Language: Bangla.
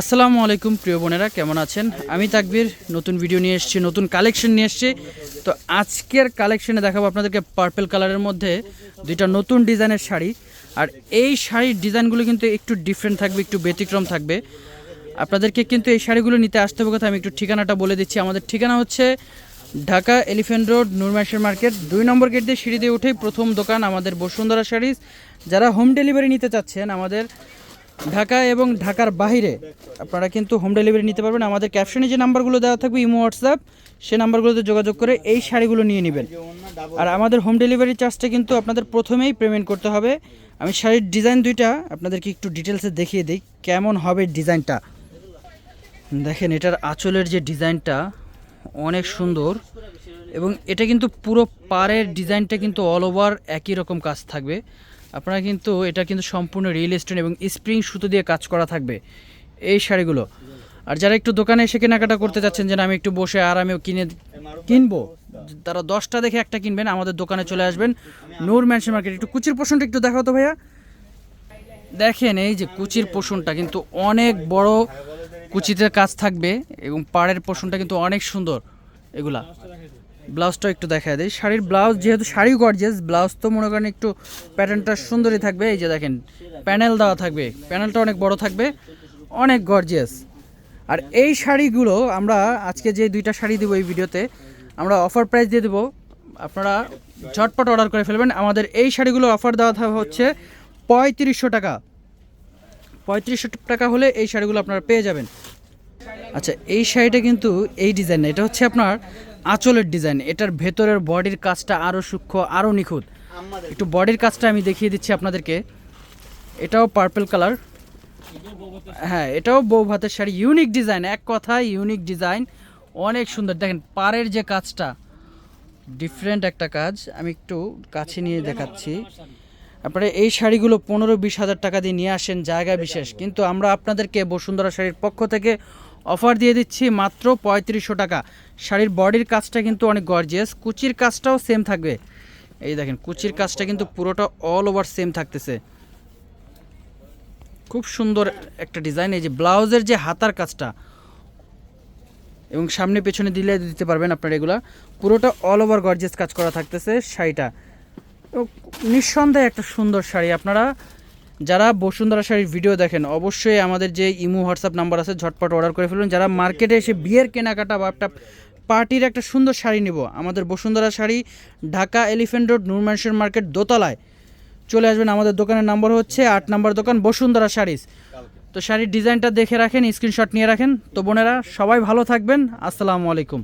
আসসালামু আলাইকুম, প্রিয় বোনেরা, কেমন আছেন? আমি তাকবির, নতুন ভিডিও নিয়ে এসেছি, নতুন কালেকশন নিয়ে এসেছি। তো আজকের কালেকশনে দেখাবো আপনাদেরকে পার্পেল কালারের মধ্যে দুইটা নতুন ডিজাইনের শাড়ি। আর এই শাড়ির ডিজাইনগুলো কিন্তু একটু ডিফারেন্ট থাকবে, একটু ব্যতিক্রম থাকবে। আপনাদেরকে কিন্তু এই শাড়িগুলো নিতে আসতে হবে কথা আমি একটু ঠিকানাটা বলে দিচ্ছি। আমাদের ঠিকানা হচ্ছে ঢাকা এলিফেন্ট রোড নুরমাসের মার্কেট। দুই নম্বর গেট দিয়ে সিঁড়ি দিয়ে উঠেই প্রথম দোকান আমাদের বসুন্ধরা শাড়িজ। যারা হোম ডেলিভারি নিতে চাচ্ছেন আমাদের ঢাকা এবং ঢাকার বাইরে আপনারা কিন্তু হোম ডেলিভারি নিতে পারবেন। আমাদের ক্যাপশনে যে নাম্বারগুলো দেওয়া থাকবে, ইমো হোয়াটসঅ্যাপ সেই নাম্বারগুলোতে যোগাযোগ করে এই শাড়িগুলো নিয়ে নেবেন। আর আমাদের হোম ডেলিভারি চার্জটা কিন্তু আপনাদের প্রথমেই পেমেন্ট করতে হবে। আমি শাড়ির ডিজাইন দুইটা আপনাদেরকে একটু ডিটেলসে দেখিয়ে দিই, কেমন হবে ডিজাইনটা দেখেন, এটার আঁচলের যে ডিজাইনটা অনেক সুন্দর এবং এটা কিন্তু পুরো পাড়ের ডিজাইনটা কিন্তু অল ওভার একই রকম কাজ থাকবে। আপনারা কিন্তু, এটা কিন্তু সম্পূর্ণ রিয়েল স্টোন এবং স্প্রিং সুতো দিয়ে কাজ করা থাকবে এই শাড়িগুলো। আর যারা একটু দোকানে এসে কেনাকাটা করতে চাচ্ছেন যে আমি একটু বসে আরামেও কিনে কিনবো, তারা দশটা দেখে একটা কিনবেন, আমাদের দোকানে চলে আসবেন। নূর ম্যানশন মার্কেট, একটু কুচির পোষণটা একটু দেখাও তো ভাইয়া। দেখেন এই যে কুচির পোষণটা কিন্তু অনেক বড় কুচিতে কাজ থাকবে এবং পাড়ের পোষণটা কিন্তু অনেক সুন্দর এগুলা। ব্লাউজটা একটু দেখা দেয় শাড়ির ব্লাউজ যেহেতু শাড়ি গর্জেস ব্লাউজ তো মনে করেন একটু প্যাটার্নটা সুন্দরই থাকবে। এই যে দেখেন প্যানেল দেওয়া থাকবে। প্যানেলটা অনেক বড় থাকবে। অনেক গর্জিয়াস আর এই শাড়িগুলো আমরা আজকে যে দুইটা শাড়ি দেবো এই ভিডিওতে, আমরা অফার প্রাইস দিয়ে দেবো। আপনারা ঝটপট অর্ডার করে ফেলবেন। আমাদের এই শাড়িগুলোর অফার দেওয়া হচ্ছে পঁয়ত্রিশশো টাকা। পঁয়ত্রিশশো টাকা হলে এই শাড়িগুলো আপনারা পেয়ে যাবেন। আচ্ছা এই শাড়িটা কিন্তু এই ডিজাইন এটা হচ্ছে আপনার আঁচলের ডিজাইন এটার ভেতরের বডির কাজটা আরও সূক্ষ্ম আরও নিখুঁত। একটু বডির কাজটা আমি দেখিয়ে দিচ্ছি আপনাদেরকে। এটাও পার্পল কালার হ্যাঁ এটাও বউ ভাতের শাড়ি। ইউনিক ডিজাইন এক কথায় ইউনিক ডিজাইন অনেক সুন্দর। দেখেন পাড়ের যে কাজটা ডিফারেন্ট একটা কাজ। আমি একটু কাছে নিয়ে দেখাচ্ছি। আপনারা এই শাড়িগুলো পনেরো বিশ হাজার টাকা দিয়ে নিয়ে আসেন জায়গা বিশেষ। কিন্তু আমরা আপনাদেরকে বসুন্ধরা শাড়ির পক্ষ থেকে অফার দিয়ে দিচ্ছি মাত্র পঁয়ত্রিশশো টাকা। শাড়ির বডির কাজটা কিন্তু অনেক গর্জিয়াস কুচির কাজটাও সেম থাকবে। এই দেখেন, কুচির কাজটা কিন্তু পুরোটা অল ওভার সেম থাকতেছে। খুব সুন্দর একটা ডিজাইন এই যে ব্লাউজের যে হাতার কাজটা। এবং সামনে পেছনে দিলে দিতে পারবেন আপনারা এগুলা। পুরোটা অল ওভার গর্জিয়াস কাজ করা থাকতেছে শাড়িটা। নিঃসন্দেহে একটা সুন্দর শাড়ি আপনারা যারা বসুন্ধরা শাড়ির ভিডিও দেখেন, অবশ্যই আমাদের যে ইমো হোয়াটসঅ্যাপ নাম্বার আছে, ঝটপট অর্ডার করে ফেলুন। যারা মার্কেটে এসে বিয়ের কেনাকাটা বা একটা পার্টির একটা সুন্দর শাড়ি নিব, আমাদের বসুন্ধরা শাড়ি, ঢাকা এলিফেন্ট রোড নুরমানসের মার্কেট দোতলায়। চলে আসবেন, আমাদের দোকানের নাম্বার হচ্ছে আট নাম্বার দোকান, বসুন্ধরা শাড়িস। তো শাড়ির ডিজাইনটা দেখে রাখেন স্ক্রিনশট নিয়ে রাখেন। তো বোনেরা, সবাই ভালো থাকবেন। আসসালামু আলাইকুম।